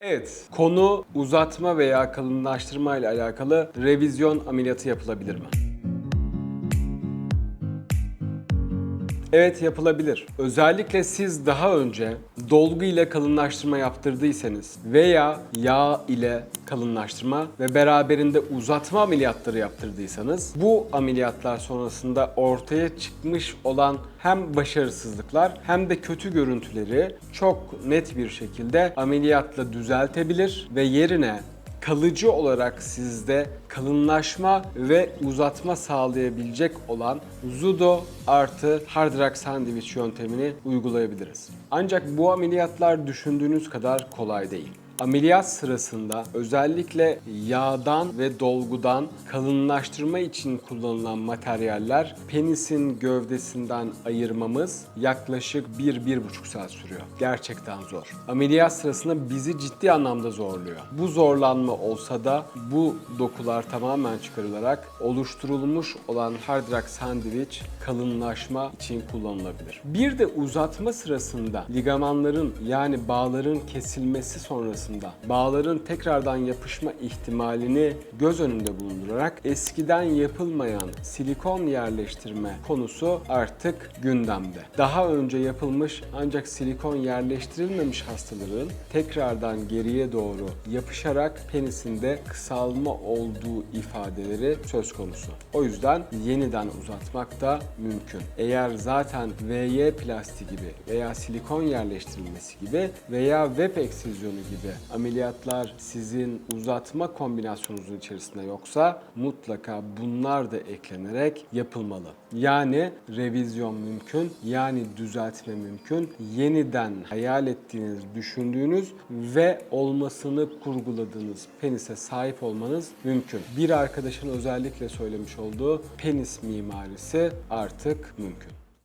Evet, konu uzatma veya kalınlaştırma ile alakalı revizyon ameliyatı yapılabilir mi? Evet yapılabilir. Özellikle siz daha önce dolgu ile kalınlaştırma yaptırdıysanız veya yağ ile kalınlaştırma ve beraberinde uzatma ameliyatları yaptırdıysanız bu ameliyatlar sonrasında ortaya çıkmış olan hem başarısızlıklar hem de kötü görüntüleri çok net bir şekilde ameliyatla düzeltebilir ve yerine kalıcı olarak sizde kalınlaşma ve uzatma sağlayabilecek olan Zudo artı Hard Rock Sandwich yöntemini uygulayabiliriz. Ancak bu ameliyatlar düşündüğünüz kadar kolay değil. Ameliyat sırasında özellikle yağdan ve dolgudan kalınlaştırma için kullanılan materyaller penisin gövdesinden ayırmamız yaklaşık 1-1,5 saat sürüyor. Gerçekten zor. Ameliyat sırasında bizi ciddi anlamda zorluyor. Bu zorlanma olsa da bu dokular tamamen çıkarılarak oluşturulmuş olan hard rock sandwich kalınlaşma için kullanılabilir. Bir de uzatma sırasında ligamanların yani bağların kesilmesi sonrasında bağların tekrardan yapışma ihtimalini göz önünde bulundurarak eskiden yapılmayan silikon yerleştirme konusu artık gündemde. Daha önce yapılmış ancak silikon yerleştirilmemiş hastaların tekrardan geriye doğru yapışarak penisinde kısalma olduğu ifadeleri söz konusu. O yüzden yeniden uzatmak da mümkün. Eğer zaten VY plastiği gibi veya silikon yerleştirilmesi gibi veya web eksizyonu gibi ameliyatlar sizin uzatma kombinasyonunuzun içerisinde yoksa mutlaka bunlar da eklenerek yapılmalı. Yani revizyon mümkün, yani düzeltme mümkün. Yeniden hayal ettiğiniz, düşündüğünüz ve olmasını kurguladığınız penise sahip olmanız mümkün. Bir arkadaşın özellikle söylemiş olduğu penis mimarisi artık mümkün.